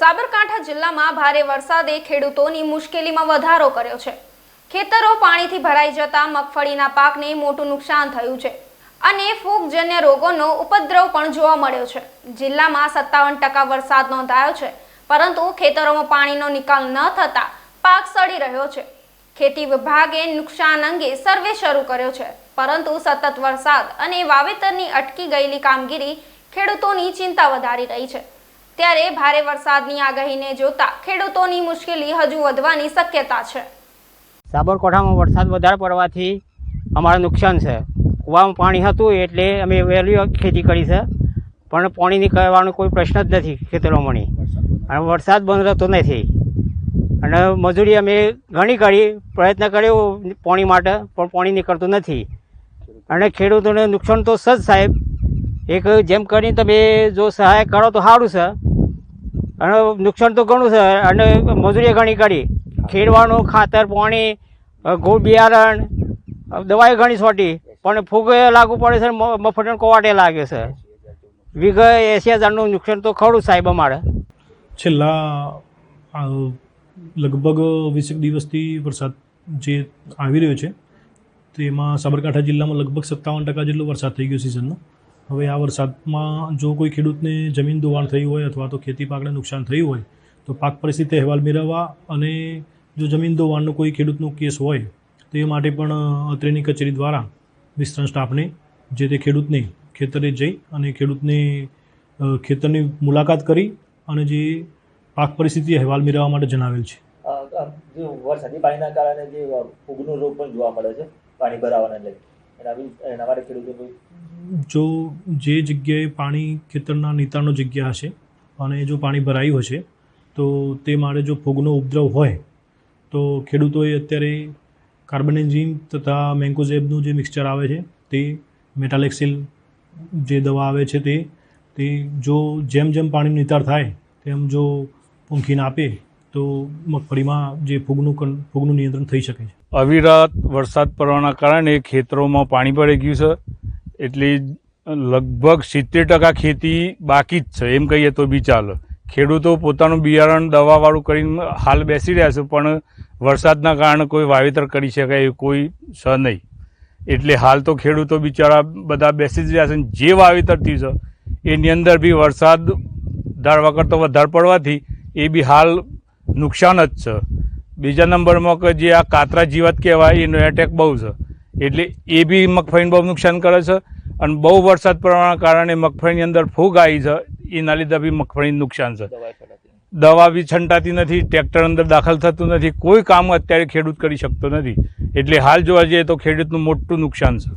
સાબરકાંઠા જિલ્લામાં ભારે વરસાદે ખેડૂતોની મુશ્કેલીમાં વધારો કર્યો છે. ખેતરો પાણીથી ભરાઈ જતા મગફળીના પાકને મોટું નુકસાન થયું છે. અને ફૂગજન્ય રોગોનો ઉપદ્રવ પણ જોવા મળ્યો છે. જિલ્લામાં સત્તાવન ટકા વરસાદ નોંધાયો છે, પરંતુ ખેતરોમાં પાણીનો નિકાલ ન થતા પાક સડી રહ્યો છે. ખેતી વિભાગે નુકસાન અંગે સર્વે શરૂ કર્યો છે, પરંતુ સતત વરસાદ અને વાવેતરની અટકી ગયેલી કામગીરી ખેડૂતોની ચિંતા વધારી રહી છે. ત્યારે ભારે વરસાદની આગાહીને જોતા ખેડૂતોની મુશ્કેલી હજુ વધવાની શક્યતા છે. સાબરકાંઠામાં વરસાદ વધારે પડવાથી અમારે નુકસાન છે. કૂવામાં પાણી હતું એટલે અમે વહેલી ખેતી કરી છે, પણ પાણી નીકળવાનો કોઈ પ્રશ્ન જ નથી ખેતરોમાંની. અને વરસાદ બંધ રહેતો નથી. અને મજૂરી અમે ઘણી કરી, પ્રયત્ન કર્યો પાણી માટે, પણ પાણી નીકળતું નથી. અને ખેડૂતોને નુકસાન તો સજ સાહેબ. એક જેમ કરીને તમે જો સહાય કરો તો સારું છે. અને નુકસાન તો ઘણું છે. અને મજૂરી ઘણી કરી ખેડવાનું, ખાતર, પાણી ગોળ બિયારણ દવાઈ ઘણી છોટી. પણ ફૂગ લાગુ પડે છે મફતણ કોવાટે લાગે છે. વીઘે એસી હજારનું નુકસાન તો ખરું સાહેબ અમારે. છેલ્લા લગભગ વીસેક દિવસથી વરસાદ જે આવી રહ્યો છે, તેમાં સાબરકાંઠા જિલ્લામાં લગભગ સત્તાવન ટકા જેટલો વરસાદ થઈ ગયો સિઝનનો હવે આ વરસાદમાં જો કોઈ ખેડૂતને જમીન ધોવાણ થયું હોય અથવા તો ખેતી પાકને નુકસાન થયું હોય, તો પાક પરિસ્થિતિ અહેવાલ મેળવવા અને જો જમીન ધોવાણનો કોઈ ખેડૂતનો કેસ હોય, તો એ માટે પણ અત્રેની કચેરી દ્વારા વિસ્તરણ સ્ટાફને, જે તે ખેડૂતને ખેતરે જઈ અને ખેડૂતને ખેતરની મુલાકાત કરી અને જે પાક પરિસ્થિતિ અહેવાલ મેળવવા માટે જણાવેલ છે. વરસાદી પાણીના કારણે જે ફૂગનો રોગ પણ જોવા મળે છે, પાણી ભરાવાના લઈ જો જે જગ્યાએ પાણી ખેતરના નીતાણો જગ્યા હશે અને જો પાણી ભરાયું હશે, તો તે મારે જો ફૂગનો ઉપદ્રવ હોય, તો ખેડૂતોએ અત્યારે કાર્બનેઝિન તથા મેન્કોઝેબનું જે મિક્સચર આવે છે, તે મેટાલેક્સિલ જે દવા આવે છે તે તે જો જેમ જેમ પાણીનો નિતાર થાય, તેમ જો પૂંખીને આપે તો મગફળીમાં જે ફૂગનું ફૂગનું નિયંત્રણ થઈ શકે છે. અવિરત વરસાદ પડવાના કારણે ખેતરોમાં પાણી પડી ગયું છે. એટલે લગભગ સિત્તેર ટકા ખેતી બાકી જ છે. એમ કહીએ તો બી ચાલે. ખેડૂતો પોતાનું બિયારણ દવાવાળું કરીને હાલ બેસી રહ્યા છે, પણ વરસાદના કારણે કોઈ વાવેતર કરી શકાય એવું કોઈ છે નહીં. એટલે હાલ તો ખેડૂતો બિચારા બધા બેસી જ રહ્યા છે. જે વાવેતર થયું છે, એની અંદર બી વરસાદ ધાર વખત તો વધારે પડવાથી એ બી હાલ નુકસાન જ છે. બીજા નંબરમાં કે જે આ કાતરા જીવાત કહેવાય એનો એટેક બહુ છે. એટલે એ બી મગફળીને બહુ નુકસાન કરે છે અને બહુ વરસાદ પડવાના કારણે મગફળીની અંદર ફૂગ આવી છે. એના લીધે બી મગફળીને નુકસાન છે. દવા દવા બી છંટાતી નથી ટ્રેક્ટર અંદર દાખલ થતું નથી કોઈ કામ અત્યારે ખેડૂત કરી શકતો નથી. એટલે હાલ જોવા જઈએ તો ખેડૂતનું મોટું નુકસાન છે.